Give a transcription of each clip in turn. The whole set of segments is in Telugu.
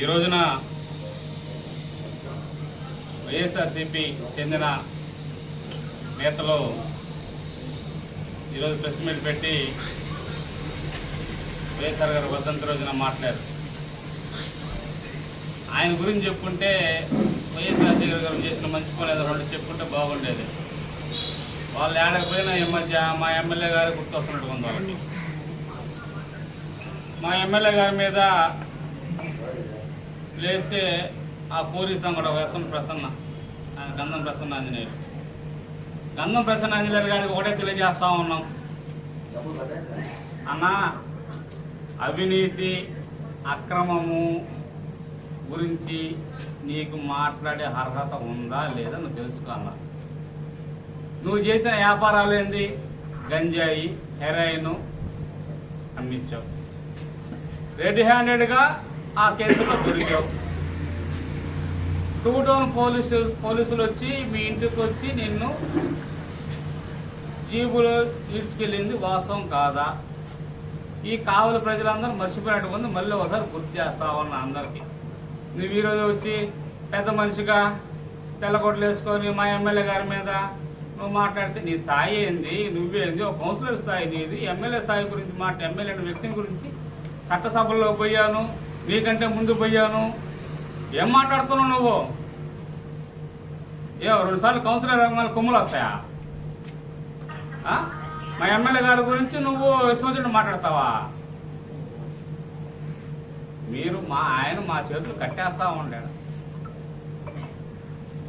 ఈ రోజున వైఎస్ఆర్సిపి చెందిన నేతలు ఈరోజు ప్రెస్ మీట్ పెట్టి వైఎస్ఆర్ గారు వసంత రోజున మాట్లాడారు. ఆయన గురించి చెప్పుకుంటే వైఎస్ రాజశేఖర్ గారు చేసిన మంచి పని ఏదో రెండు చెప్పుకుంటే బాగుండేది. వాళ్ళు ఏడకపోయినా ఈ మధ్య మా ఎమ్మెల్యే గారు గుర్తొస్తున్నట్టుకుంది వాళ్ళకి. మా ఎమ్మెల్యే గారి మీద లేస్తే ఆ కోరి సంగడు ఒక ప్రసన్న ఆయన గంధం ప్రసన్న ఆంజనేయులు గంధం ప్రసన్న ఆంజనేయులు గారికి ఒకటే తెలియజేస్తా ఉన్నాం. అన్న అవినీతి అక్రమము గురించి నీకు మాట్లాడే అర్హత ఉందా లేదా నువ్వు తెలుసుకోవాలా నువ్వు చేసిన వ్యాపారాలు ఏంది? గంజాయి హెరాయిన్ అమ్మించావు. రెడ్ హ్యాండెడ్గా ఆ కేసులో దొరికావు. టూ టౌన్ పోలీసు పోలీసులు వచ్చి మీ ఇంటికి వచ్చి నిన్ను జీబులో ఈడ్చుకెళ్ళింది వాస్తవం కాదా? ఈ కావలి ప్రజలందరూ మర్చిపోయినట్టు ఉంది మళ్ళీ ఒకసారి గుర్తు చేస్తావు అన్న అందరికీ. నువ్వు ఈరోజు వచ్చి పెద్ద మనిషిగా తెల్లకొట్లు వేసుకొని మా ఎమ్మెల్యే గారి మీద నువ్వు మాట్లాడితే నీ స్థాయి ఏంది నువ్వేంది ఒక కౌన్సిలర్ స్థాయి నీది ఎమ్మెల్యే స్థాయి గురించి మాట ఎమ్మెల్యే అనే వ్యక్తిని గురించి చట్టసభల్లో పోయాను నీకంటే ముందు పోయాను. ఏం మాట్లాడుతున్నావు నువ్వు? ఏ రెండుసార్లు కౌన్సిలర్ రంగాలు కొమ్ములు వస్తాయా? మా ఎమ్మెల్యే గారి గురించి నువ్వు ఇష్టం మాట్లాడతావా? మీరు మా ఆయన మా చేతులు కట్టేస్తా ఉండాడు.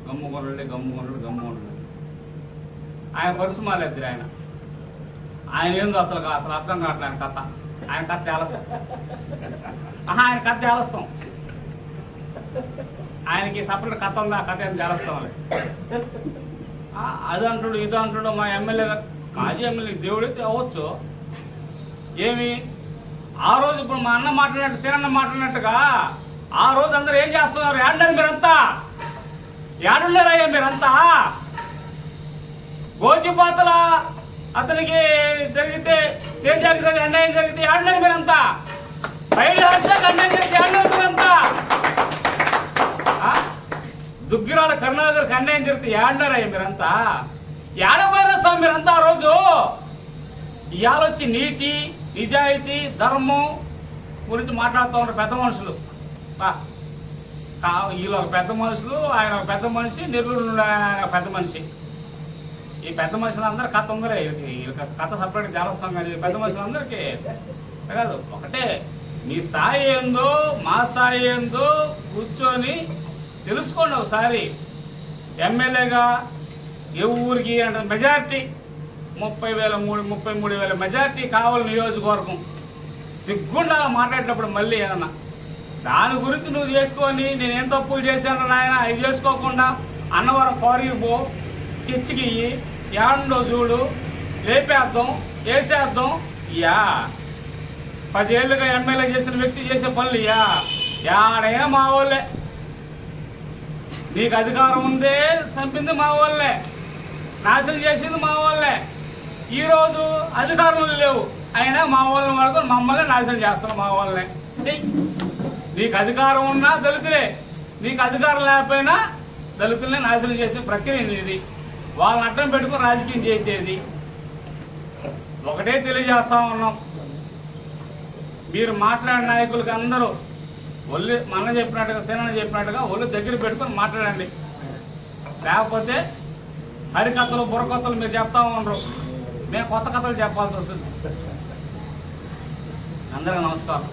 గమ్ముకొనడు గమ్ముకొనడు గమ్ముకొనడు ఆయన పరుసు మాలేదు ఆయన. ఆయన ఏందో అసలు అసలు అర్థం కావట్లేదు కథ. ఆయన కథ తేలస్తాం. ఆహా ఆయన కథ తేలస్తాం. ఆయనకి సపరేట్ కథ ఉంది ఆ కథ ఏం తేలస్తాం అది అంటుడు ఇది అంటుడు మా ఎమ్మెల్యే మాజీ ఎమ్మెల్యే దేవుడైతే అవ్వచ్చు. ఏమి? ఆ రోజు ఇప్పుడు మా అన్న మాట్లాడినట్టు సీనన్న మాట్లాడినట్టుగా ఆ రోజు అందరూ ఏం చేస్తున్నారు? ఏడారు మీరంతా. ఏడున్నారయ్యా మీరంతా. గోచిపాతల అతనికి జరిగితే తేజాకి జరిగితే అన్యాయం జరిగితే ఆడలేదు మీరంతా బయలు హర్షకు అన్యాయం జరిగితే ఆడలేదు మీరంతా దుగ్గిరాల కరుణాకర్కి అన్యాయం జరిగితే ఏడున్నారయ్యా మీరంతా? ఏడపోయారా స్వామి మీరంతా ఆ రోజు? ఇవాళ వచ్చి నీతి నిజాయితీ ధర్మం గురించి మాట్లాడుతూ ఉంటారు పెద్ద మనుషులు. వీళ్ళు ఒక పెద్ద మనుషులు ఆయన ఒక పెద్ద మనిషి నెల్లూరు ఆయన పెద్ద మనిషి. ఈ పెద్ద మనుషులందరూ కథ ఉందరే వీళ్ళకి కథ సపరేట్ జాలస్తాం కానీ పెద్ద మనుషులందరికీ కాదు ఒకటే. మీ స్థాయి ఏందో మా స్థాయి ఏందో కూర్చొని తెలుసుకోండి ఒకసారి. ఎమ్మెల్యేగా ఏ ఊరికి అంటే మెజారిటీ ముప్పై వేల మూడు ముప్పై మూడు వేల మెజారిటీ కావాలి నియోజకవర్గం. సిగ్గుండా మాట్లాడేటప్పుడు మళ్ళీ ఏదన్నా. దాని గురించి నువ్వు చేసుకొని నేను ఏం తప్పులు చేశాను నాయన? అవి చేసుకోకుండా అన్నవరం కోరికి పో స్కెచ్కి ఇయ్యి చూడు లేపేద్దాం వేసేద్దాం యా. పదేళ్ళుగా ఎమ్మెల్యే చేసిన వ్యక్తి చేసే పనులు యా. యాడైనా మా వాళ్ళే. నీకు అధికారం ఉందే చంపింది మా వాళ్ళే. నాశనం చేసింది మా వాళ్ళే. ఈరోజు అధికారులు లేవు. అయినా మా వాళ్ళని వాడుకొని మమ్మల్ని నాశనం చేస్తారు మా వాళ్ళని చెయ్యి నీకు అధికారం ఉన్నా దళితులే. నీకు అధికారం లేకపోయినా దళితుల్ని నాశనం చేసే ప్రక్రియ ఇది. వాళ్ళని అడ్డం పెట్టుకుని రాజకీయం చేసేది. ఒకటే తెలియజేస్తా ఉన్నాం. మీరు మాట్లాడిన నాయకులకి అందరూ ఒళ్ళు మన చెప్పినట్టుగా సేన చెప్పినట్టుగా ఒళ్ళు దగ్గర పెట్టుకొని మాట్లాడండి. లేకపోతే హరికథలు బుర్రకథలు మీరు చెప్తా ఉండరు. మేము కొత్త కథలు చెప్పాల్సి వస్తుంది. అందరికీ నమస్కారం.